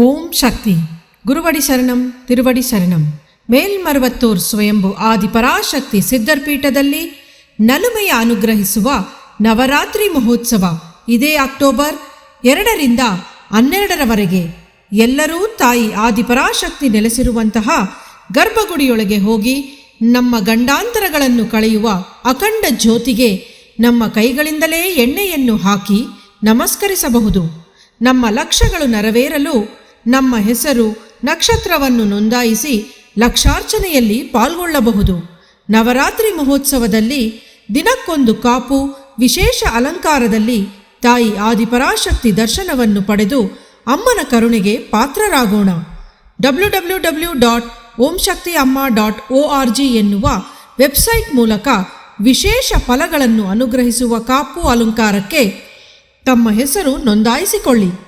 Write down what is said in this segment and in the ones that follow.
ಓಂ ಶಕ್ತಿ. ಗುರುವಡಿ ಶರಣಂ, ತಿರುವಡಿ ಶರಣಂ. ಮೇಲ್ಮರವತ್ತೂರ್ ಸ್ವಯಂಭು ಆದಿಪರಾಶಕ್ತಿ ಸಿದ್ಧರ್ಪೀಠದಲ್ಲಿ ನಲುಮೆಯ ಅನುಗ್ರಹಿಸುವ ನವರಾತ್ರಿ ಮಹೋತ್ಸವ ಇದೇ ಅಕ್ಟೋಬರ್ ಎರಡರಿಂದ ಹನ್ನೆರಡರವರೆಗೆ. ಎಲ್ಲರೂ ತಾಯಿ ಆದಿಪರಾಶಕ್ತಿ ನೆಲೆಸಿರುವಂತಹ ಗರ್ಭಗುಡಿಯೊಳಗೆ ಹೋಗಿ ನಮ್ಮ ಗಂಡಾಂತರಗಳನ್ನು ಕಳೆಯುವ ಅಖಂಡ ಜ್ಯೋತಿಗೆ ನಮ್ಮ ಕೈಗಳಿಂದಲೇ ಎಣ್ಣೆಯನ್ನು ಹಾಕಿ ನಮಸ್ಕರಿಸಬಹುದು. ನಮ್ಮ ಲಕ್ಷ್ಯಗಳು ನೆರವೇರಲು ನಮ್ಮ ಹೆಸರು ನಕ್ಷತ್ರವನ್ನು ನೋಂದಾಯಿಸಿ ಲಕ್ಷಾರ್ಚನೆಯಲ್ಲಿ ಪಾಲ್ಗೊಳ್ಳಬಹುದು. ನವರಾತ್ರಿ ಮಹೋತ್ಸವದಲ್ಲಿ ದಿನಕ್ಕೊಂದು ಕಾಪು, ವಿಶೇಷ ಅಲಂಕಾರದಲ್ಲಿ ತಾಯಿ ಆದಿಪರಾಶಕ್ತಿ ದರ್ಶನವನ್ನು ಪಡೆದು ಅಮ್ಮನ ಕರುಣೆಗೆ ಪಾತ್ರರಾಗೋಣ. W W W dot Om Amma dot O R G ಎನ್ನುವ ವೆಬ್ಸೈಟ್ ಮೂಲಕ ವಿಶೇಷ ಫಲಗಳನ್ನು ಅನುಗ್ರಹಿಸುವ ಕಾಪು ಅಲಂಕಾರಕ್ಕೆ ತಮ್ಮ ಹೆಸರು ನೋಂದಾಯಿಸಿಕೊಳ್ಳಿ.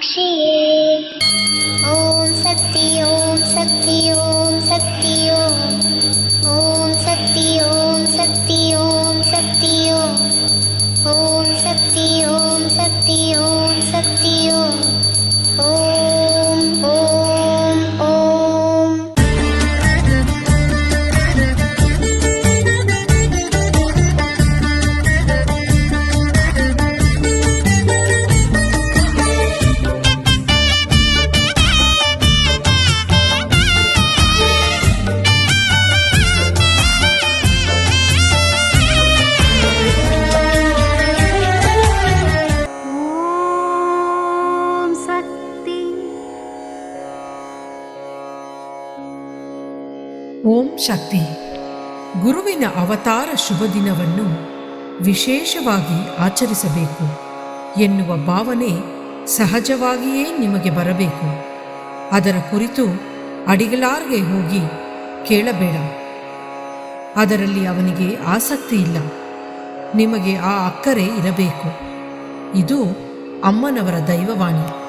ी ॐ ಓಂ ಶಕ್ತಿ. ಗುರುವಿನ ಅವತಾರ ಶುಭ ದಿನವನ್ನು ವಿಶೇಷವಾಗಿ ಆಚರಿಸಬೇಕು ಎನ್ನುವ ಭಾವನೆ ಸಹಜವಾಗಿಯೇ ನಿಮಗೆ ಬರಬೇಕು. ಅದರ ಕುರಿತು ಅಡಿಗಲಾರ್ಗೆ ಹೋಗಿ ಕೇಳಬೇಡ. ಅದರಲ್ಲಿ ಅವನಿಗೆ ಆಸಕ್ತಿ ಇಲ್ಲ. ನಿಮಗೆ ಆ ಅಕ್ಕರೆ ಇರಬೇಕು. ಇದು ಅಮ್ಮನವರ ದೈವವಾಣಿ.